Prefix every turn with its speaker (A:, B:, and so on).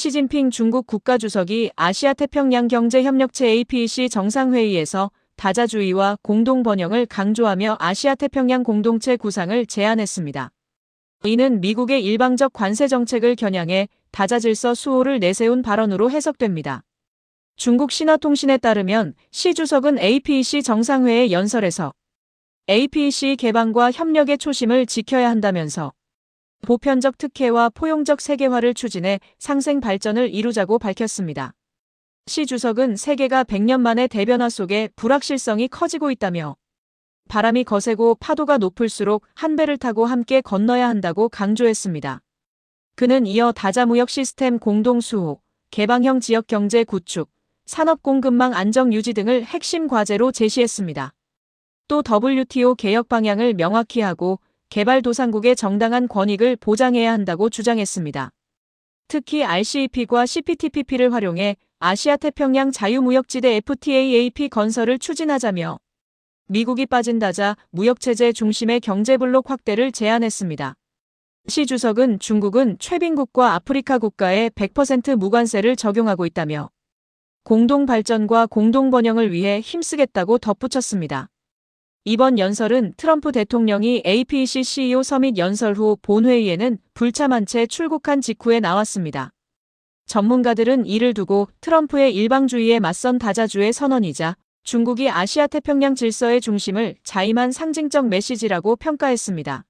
A: 시진핑 중국 국가주석이 아시아 태평양 경제협력체 APEC 정상회의에서 다자주의와 공동 번영을 강조하며 아시아 태평양 공동체 구상을 제안했습니다. 이는 미국의 일방적 관세 정책을 겨냥해 다자질서 수호를 내세운 발언으로 해석됩니다. 중국 신화통신에 따르면 시 주석은 APEC 정상회의 연설에서 APEC 개방과 협력의 초심을 지켜야 한다면서 보편적 특혜와 포용적 세계화를 추진해 상생 발전을 이루자고 밝혔습니다. 시 주석은 세계가 100년 만의 대변화 속에 불확실성이 커지고 있다며 바람이 거세고 파도가 높을수록 한 배를 타고 함께 건너야 한다고 강조했습니다. 그는 이어 다자무역 시스템 공동 수호, 개방형 지역 경제 구축, 산업 공급망 안정 유지 등을 핵심 과제로 제시했습니다. 또 WTO 개혁 방향을 명확히 하고 개발도상국의 정당한 권익을 보장해야 한다고 주장했습니다. 특히 RCEP과 CPTPP를 활용해 아시아 태평양 자유무역지대 FTAAP 건설을 추진하자며 미국이 빠진다자 무역체제 중심의 경제블록 확대를 제안했습니다. 시 주석은 중국은 최빈국과 아프리카 국가에 100% 무관세를 적용하고 있다며 공동 발전과 공동 번영을 위해 힘쓰겠다고 덧붙였습니다. 이번 연설은 트럼프 대통령이 APEC CEO 서밋 연설 후 본회의에는 불참한 채 출국한 직후에 나왔습니다. 전문가들은 이를 두고 트럼프의 일방주의에 맞선 다자주의 선언이자 중국이 아시아 태평양 질서의 중심을 자임한 상징적 메시지라고 평가했습니다.